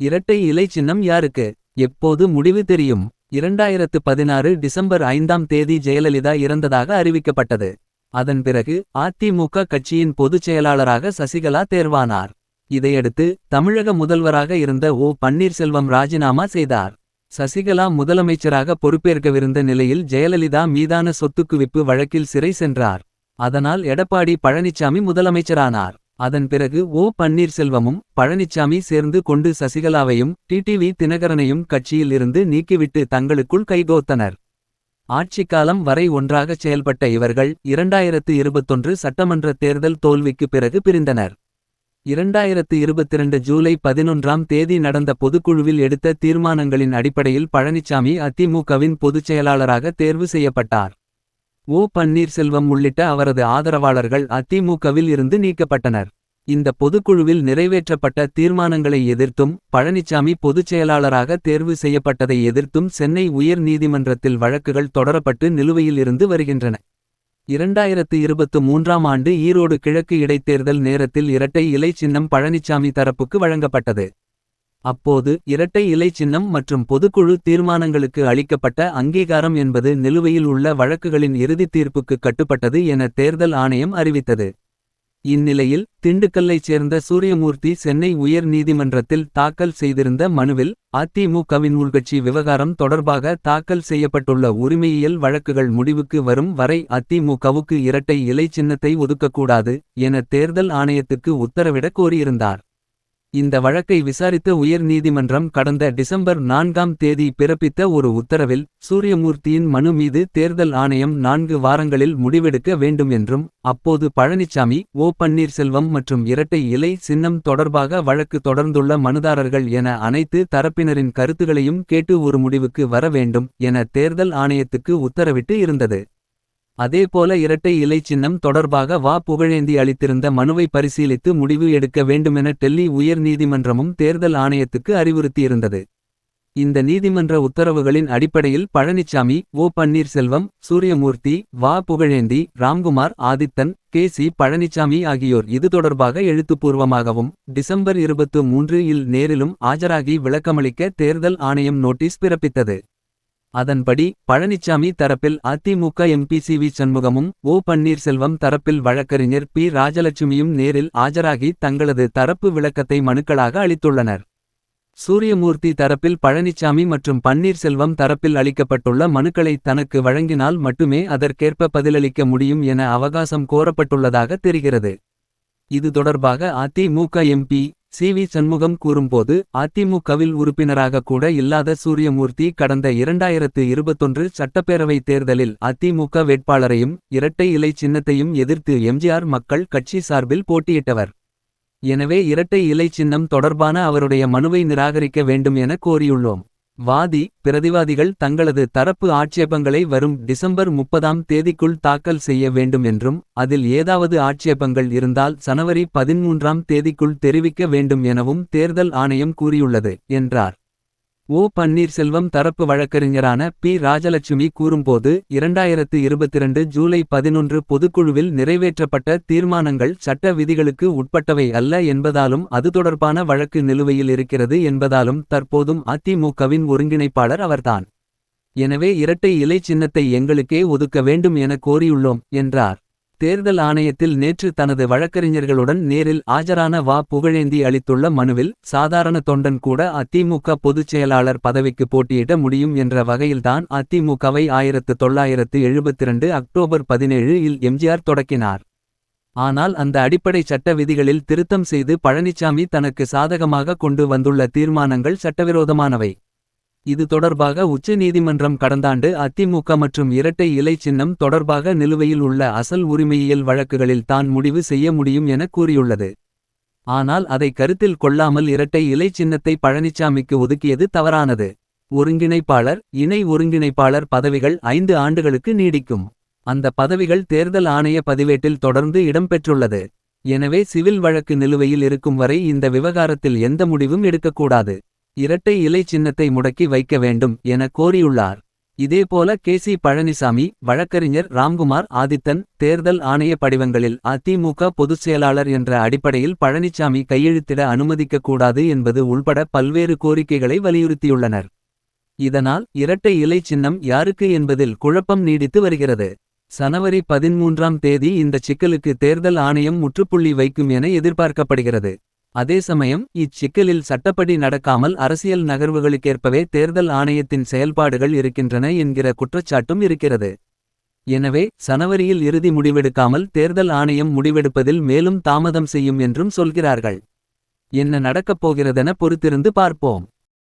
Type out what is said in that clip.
இரட்டை இலை சின்னம் யாருக்கு? எப்போது முடிவு தெரியும்? இரண்டாயிரத்து பதினாறு டிசம்பர் ஐந்தாம் தேதி ஜெயலலிதா இறந்ததாக அறிவிக்கப்பட்டது. அதன் பிறகு அதிமுக கட்சியின் பொதுச் செயலாளராக சசிகலா தேர்வானார். இதையடுத்து தமிழக முதல்வராக இருந்த ஓ. பன்னீர்செல்வம் ராஜினாமா செய்தார். சசிகலா முதலமைச்சராக பொறுப்பேற்கவிருந்த நிலையில் ஜெயலலிதா மீதான சொத்துக்குவிப்பு வழக்கில் சிறை சென்றார். அதனால் எடப்பாடி பழனிசாமி முதலமைச்சரானார். அதன் பிறகு ஓ பன்னீர்செல்வமும் பழனிச்சாமி சேர்ந்து கொண்டு சசிகலாவையும் டிடிவி தினகரனையும் கட்சியில் இருந்து நீக்கிவிட்டு தங்களுக்குள் கைகோத்தனர். ஆட்சிக்காலம் வரை ஒன்றாகச் செயல்பட்ட இவர்கள் இரண்டாயிரத்து இருபத்தொன்று சட்டமன்ற தேர்தல் தோல்விக்கு பிறகு பிரிந்தனர். இரண்டாயிரத்து இருபத்திரண்டு ஜூலை பதினொன்றாம் தேதி நடந்த பொதுக்குழுவில் எடுத்த தீர்மானங்களின் அடிப்படையில் பழனிசாமி அதிமுகவின் பொதுச் செயலாளராக தேர்வு செய்யப்பட்டார். ஓ பன்னீர்செல்வம் உள்ளிட்ட அவரது ஆதரவாளர்கள் அதிமுகவில் இருந்து நீக்கப்பட்டனர். இந்த பொதுக்குழுவில் நிறைவேற்றப்பட்ட தீர்மானங்களை எதிர்த்தும் பழனிசாமி பொதுச் செயலாளராக தேர்வு செய்யப்பட்டதை எதிர்த்தும் சென்னை உயர் நீதிமன்றத்தில் வழக்குகள் தொடரப்பட்டு நிலுவையில் இருந்து வருகின்றன. இரண்டாயிரத்து இருபத்து மூன்றாம் ஆண்டு ஈரோடு கிழக்கு இடைத்தேர்தல் நேரத்தில் இரட்டை இலை சின்னம் பழனிசாமி தரப்புக்கு வழங்கப்பட்டது. அப்போது இரட்டை இலை சின்னம் மற்றும் பொதுக்குழு தீர்மானங்களுக்கு அளிக்கப்பட்ட அங்கீகாரம் என்பது நிலுவையில் உள்ள வழக்குகளின் இறுதித் தீர்ப்புக்கு கட்டுப்பட்டது என தேர்தல் ஆணையம் அறிவித்தது. இந்நிலையில் திண்டுக்கல்லைச் சேர்ந்த சூரியமூர்த்தி சென்னை உயர் நீதிமன்றத்தில் தாக்கல் செய்திருந்த மனுவில் அதிமுகவின் உள்கட்சி விவகாரம் தொடர்பாக தாக்கல் செய்யப்பட்டுள்ள உரிமையியல் வழக்குகள் முடிவுக்கு வரும் வரை அதிமுகவுக்கு இரட்டை இலை சின்னத்தை ஒதுக்கக்கூடாது என தேர்தல் ஆணையத்துக்கு உத்தரவிடக் கோரியிருந்தார். இந்த வழக்கை விசாரித்த உயர் நீதிமன்றம் கடந்த டிசம்பர் நான்காம் தேதி பிறப்பித்த ஒரு உத்தரவில் சூரியமூர்த்தியின் மனு மீது தேர்தல் ஆணையம் நான்கு வாரங்களில் முடிவெடுக்க வேண்டும் என்றும் அப்போது பழனிசாமி ஓ பன்னீர்செல்வம் மற்றும் இரட்டை இலை சின்னம் தொடர்பாக வழக்கு தொடர்ந்துள்ள மனுதாரர்கள் என அனைத்து தரப்பினரின் கருத்துகளையும் கேட்டு ஒரு முடிவுக்கு வர வேண்டும் என தேர்தல் ஆணையத்துக்கு உத்தரவிட்டு இருந்தது. அதேபோல இரட்டை இலை சின்னம் தொடர்பாக வா புகழேந்தி அளித்திருந்த மனுவை பரிசீலித்து முடிவு எடுக்க வேண்டுமென டெல்லி உயர் நீதிமன்றமும் தேர்தல் ஆணையத்துக்கு அறிவுறுத்தியிருந்தது. இந்த நீதிமன்ற உத்தரவுகளின் அடிப்படையில் பழனிசாமி ஓ பன்னீர்செல்வம் சூரியமூர்த்தி வா புகழேந்தி ராம்குமார் ஆதித்தன் கே சி பழனிசாமி ஆகியோர் இது தொடர்பாக எழுத்துப்பூர்வமாகவும் டிசம்பர் இருபத்து மூன்று இல் நேரிலும் ஆஜராகி விளக்கமளிக்க தேர்தல் ஆணையம் நோட்டீஸ் பிறப்பித்தது. அதன்படி பழனிசாமி தரப்பில் அதிமுக எம்பி சி வி சண்முகமும் ஓ பன்னீர்செல்வம் தரப்பில் வழக்கறிஞர் பி ராஜலட்சுமியும் நேரில் ஆஜராகி தங்களது தரப்பு விளக்கத்தை மனுக்களாக அளித்துள்ளனர். சூரியமூர்த்தி தரப்பில் பழனிசாமி மற்றும் பன்னீர்செல்வம் தரப்பில் அளிக்கப்பட்டுள்ள மனுக்களை தனக்கு வழங்கினால் மட்டுமே அதற்கேற்ப பதிலளிக்க முடியும் என அவகாசம் கோரப்பட்டுள்ளதாக தெரிகிறது. இது தொடர்பாக AIADMK MP C. V. Shanmugam கூறும்போது அதிமுகவில் உறுப்பினராக கூட இல்லாத சூரியமூர்த்தி கடந்த இரண்டாயிரத்து இருபத்தொன்று சட்டப்பேரவை தேர்தலில் அதிமுக வேட்பாளரையும் இரட்டை இலை சின்னத்தையும் எதிர்த்து எம்ஜிஆர் மக்கள் கட்சி சார்பில் போட்டியிட்டவர். எனவே இரட்டை இலை சின்னம் தொடர்பான அவருடைய மனுவை நிராகரிக்க வேண்டும் என கோரியுள்ளோம். வாதி பிரதிவாதிகள் தங்களது தரப்பு ஆட்சேபங்களை வரும் டிசம்பர் முப்பதாம் தேதிக்குள் தாக்கல் செய்ய வேண்டும் என்றும் அதில் ஏதாவது ஆட்சேபங்கள் இருந்தால் சனவரி பதிமூன்றாம் தேதிக்குள் தெரிவிக்க வேண்டும் எனவும் தேர்தல் ஆணையம் கூறியுள்ளது என்றார். ஓ பன்னீர்செல்வம் தரப்பு வழக்கறிஞரான பி. ராஜலட்சுமி கூறும்போது இரண்டாயிரத்து இருபத்திரண்டு ஜூலை பதினொன்று பொதுக்குழுவில் நிறைவேற்றப்பட்ட தீர்மானங்கள் சட்ட விதிகளுக்கு உட்பட்டவை அல்ல என்பதாலும் அது தொடர்பான வழக்கு நிலுவையில் இருக்கிறது என்பதாலும் தற்போதும் அதிமுகவின் ஒருங்கிணைப்பாளர் அவர்தான். எனவே இரட்டை இலை சின்னத்தை எங்களுக்கே ஒதுக்க வேண்டும் என கோரியுள்ளோம் என்றார். தேர்தல் ஆணையத்தில் நேற்று தனது வழக்கறிஞர்களுடன் நேரில் ஆஜரான வா. புகழேந்தி அளித்துள்ள மனுவில் சாதாரண தொண்டன் கூட அதிமுக பொதுச் செயலாளர் பதவிக்கு போட்டியிட முடியும் என்ற வகையில்தான் அதிமுகவை ஆயிரத்து தொள்ளாயிரத்து எழுபத்திரண்டு அக்டோபர் பதினேழு இல் எம்ஜிஆர் தொடக்கினார். ஆனால் அந்த அடிப்படை சட்ட விதிகளில் திருத்தம் செய்து பழனிசாமி தனக்கு சாதகமாக கொண்டு வந்துள்ள தீர்மானங்கள் சட்டவிரோதமானவை. இது தொடர்பாக உச்ச நீதிமன்றம் கடந்தாண்டு அதிமுக மற்றும் இரட்டை இலை சின்னம் தொடர்பாக நிலுவையில் உள்ள அசல் உரிமையியல் வழக்குகளில் தான் முடிவு செய்ய முடியும் என கூறியுள்ளது. ஆனால் அதை கருத்தில் கொள்ளாமல் இரட்டை இலை சின்னத்தை பழனிசாமிக்கு ஒதுக்கியது தவறானது. ஒருங்கிணைப்பாளர் இணை ஒருங்கிணைப்பாளர் பதவிகள் ஐந்து ஆண்டுகளுக்கு நீடிக்கும். அந்த பதவிகள் தேர்தல் ஆணைய பதிவேட்டில் தொடர்ந்து இடம்பெற்றுள்ளது எனவே சிவில் வழக்கு நிலுவையில் இருக்கும் வரை இந்த விவகாரத்தில் எந்த முடிவும் எடுக்கக்கூடாது. இரட்டை இலை சின்னத்தை முடக்கி வைக்க வேண்டும் என கோரியுள்ளார். இதேபோல கே சி பழனிசாமி வழக்கறிஞர் ராம்குமார் ஆதித்தன் தேர்தல் ஆணைய படிவங்களில் அதிமுக பொதுச் செயலாளர் என்ற அடிப்படையில் பழனிசாமி கையெழுத்திட அனுமதிக்கக்கூடாது என்பது உள்பட பல்வேறு கோரிக்கைகளை வலியுறுத்தியுள்ளனர். இதனால் இரட்டை இலை சின்னம் யாருக்கு என்பதில் குழப்பம் நீடித்து வருகிறது. சனவரி பதிமூன்றாம் தேதி இந்த சிக்கலுக்கு தேர்தல் ஆணையம் முற்றுப்புள்ளி வைக்கும் என எதிர்பார்க்கப்படுகிறது. அதே சமயம் இச்சிக்கலில் சட்டப்படி நடக்காமல் அரசியல் நகர்வுகளுக்கேற்பவே தேர்தல் ஆணையத்தின் செயல்பாடுகள் இருக்கின்றன என்கிற குற்றச்சாட்டும் இருக்கிறது. எனவே சனவரியில் இறுதி முடிவெடுக்காமல் தேர்தல் ஆணையம் முடிவெடுப்பதில் மேலும் தாமதம் செய்யும் என்றும் சொல்கிறார்கள். என்ன நடக்கப் போகிறதென பொறுத்திருந்து பார்ப்போம்.